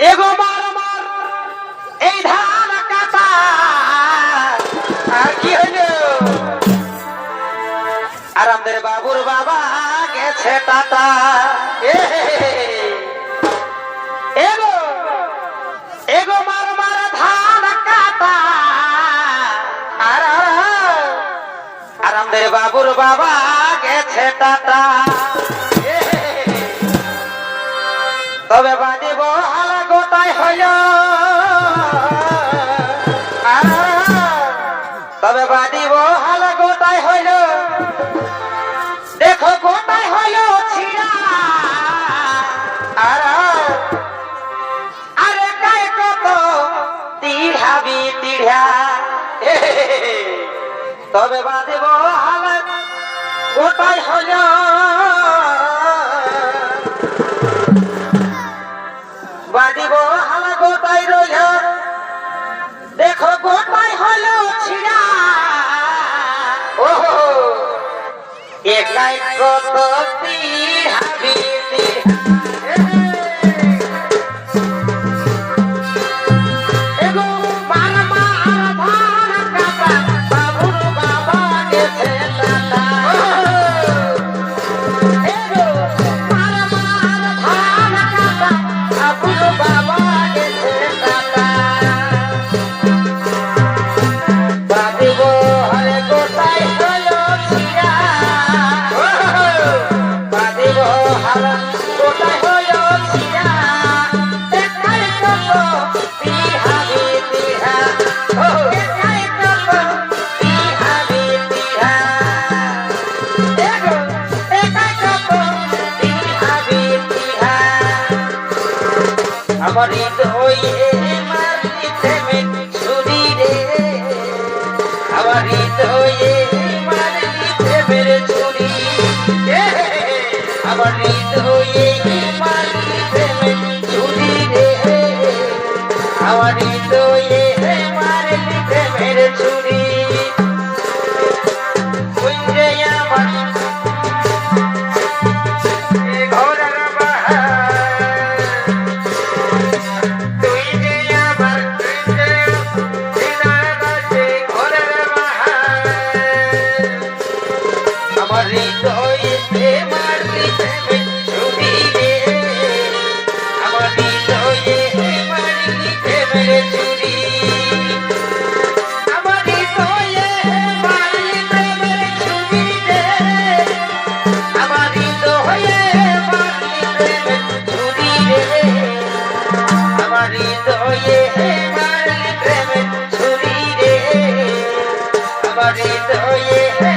এগো মার এই ধান আর কি হইল? আর বাবুর বাবা গেছে টাটা। এগো এগো মার মার ধান বাবুর বাবা গেছে টাটা। তবে হইল তবে বাঁধিব হালা গোটাই হইল দেখো গোটাই হইল ছিড়া। আর আরে গায়ে কত তিড়াবি তিড়া তবে বাঁধিব হালা বাঁধিব হালা গোটাই রইয়া। দেখো গোটাই হলো ছিড়া। ও একাই কত তিহাবি এগো আমার হইয়ে মারিতে সুরি রে আমার হৃদয়ে আমার হৃদয়ে মারলি প্রেমের ছুরি আমার হৃদয়ে